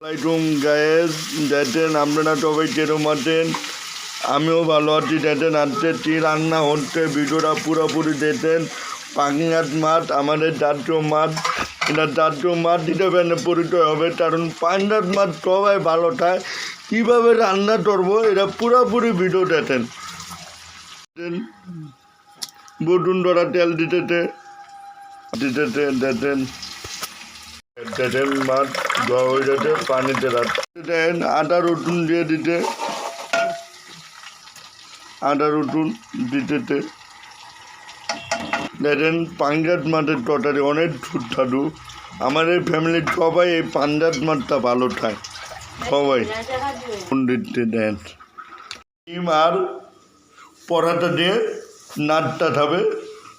আসসালামাইকুম গায়েস দেখেন আপনারা সবাই কেরম আছেন আমিও ভালো আছি দেখেন আজকে কি রান্না হচ্ছে, ভিডিওটা পুরোপুরি দেখেন। পাঙ্গাত মাছ, আমাদের জাতীয় মাছ। এটা জাতীয় মাছ হিসেবে পরিচয় হবে, কারণ পাঙ্গাত মাছ সবাই ভালো খায়। কীভাবে রান্না করব, এটা পুরোপুরি ভিডিও দেখেন, বটুন ধরা তেল দিতেছে দিতেছে, দেখেন। আদা রসুন দিয়ে দিতে। আদা রসুন দিতেতে দেখেন পাঞ্জাব অনেক সুস্বাদু। আমাদের ফ্যামিলির সবাই এই পাঞ্জাব মাছটা ভালো খায়। সবাই দিতে দেন। ডিম আর পরাটা দিয়ে নাচটা খাবে।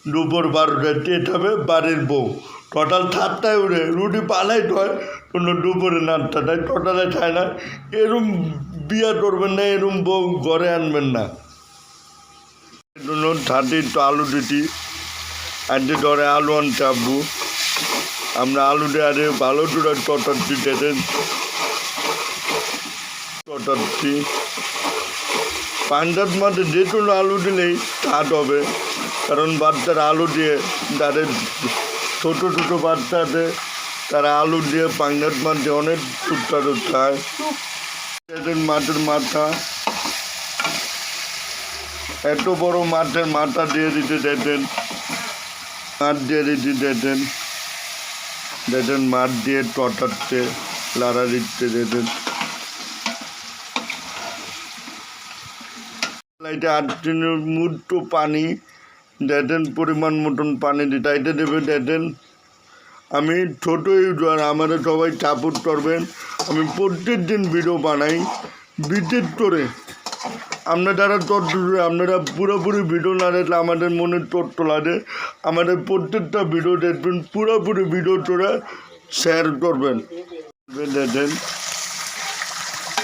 দুপুর বারোটা টেট হবে বাড়ির বউ। টোটাল সাতটায় উঠে, রুটি পালাই হয়, কোনো দুপুরে নাচটা দেয় টোটালে খায় না। এরম বিয়া করবেন না, এরম বউ ঘরে আনবেন না। থার্টি তো আলু দিটি আজকে ধরে আলু আনতে আব্বু। আমরা আলু দিয়ে আরে ভালো করে টটাচ্ছি দেখেন টটাচ্ছি পাঞ্জাব মাঠে যে কোনো আলু দিলেই স্টার্ট হবে। কারণ বাচ্চারা আলু দিয়ে তাদের ছোটো ছোটো বাচ্চা আছে তারা আলু দিয়ে পাঞ্জাব মাঠে অনেক সুস্বাদু খায়। মাছের মাথা, এত বড় মাছের মাথা দিয়ে দিতে দেখেন মাছ দিয়ে দিতে দেখেন দেখেন মাছ দিয়ে টটাচ্ছে, লাড়া দিচ্ছে দেখেন। লাইটে আট মুহূর্ত পানি দেখেন পরিমাণ মতন পানি দিতে দেবে দেখেন আমি ছোট ইউজার আমাদের সবাই সাপোর্ট করবেন। আমি প্রত্যেক দিন ভিডিও বানাই, বিশেষ করে আপনারা তথ্য আপনারা পুরোপুরি ভিডিও না দেখলে আমাদের মনে তথ্য লাগে। আমাদের প্রত্যেকটা ভিডিও দেখবেন, পুরোপুরি ভিডিও তোরা শেয়ার করবেন। দেখেন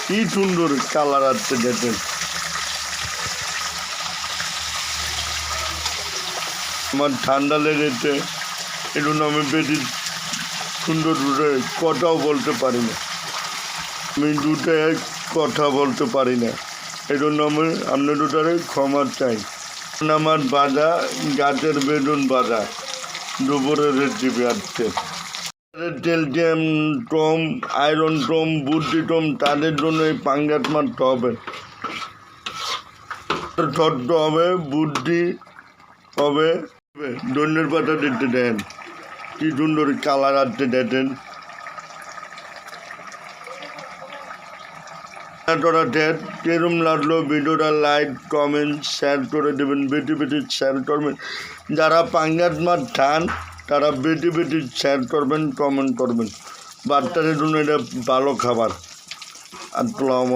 কী সুন্দর কালার আসছে দেখেন আমার ঠান্ডা লেগেছে। এই জন্য আমি বেশি সুন্দর কথাও বলতে পারি না। আমি দুটায় কথা বলতে পারি না। এই জন্য আমি আপনার দুটারে ক্ষমা চাই। আমার বাজা, গাছের বেগুন বাজা। দুপুরের রেসিপি আছে। ক্যালসিয়াম টম আয়রন টম বুদ্ধি টম তাদের জন্য এই পাঙ্গাস মারতে হবে। ছোট্ট হবে, বুদ্ধি হবে। ধন্যের পাতা দিতে দেন। কি সুন্দর কালার আসতে দেখেন তোরা কেরম লাগল ভিডিওটা লাইক, কমেন্ট শেয়ার করে দেবেন। বেটি বেটি শেয়ার করবেন। যারা পাঙ্গাস মাছ খান, তারা বেটি বেটি শেয়ার করবেন কমেন্ট করবেন। বাচ্চাদের জন্য এটা ভালো খাবার। আসসালামু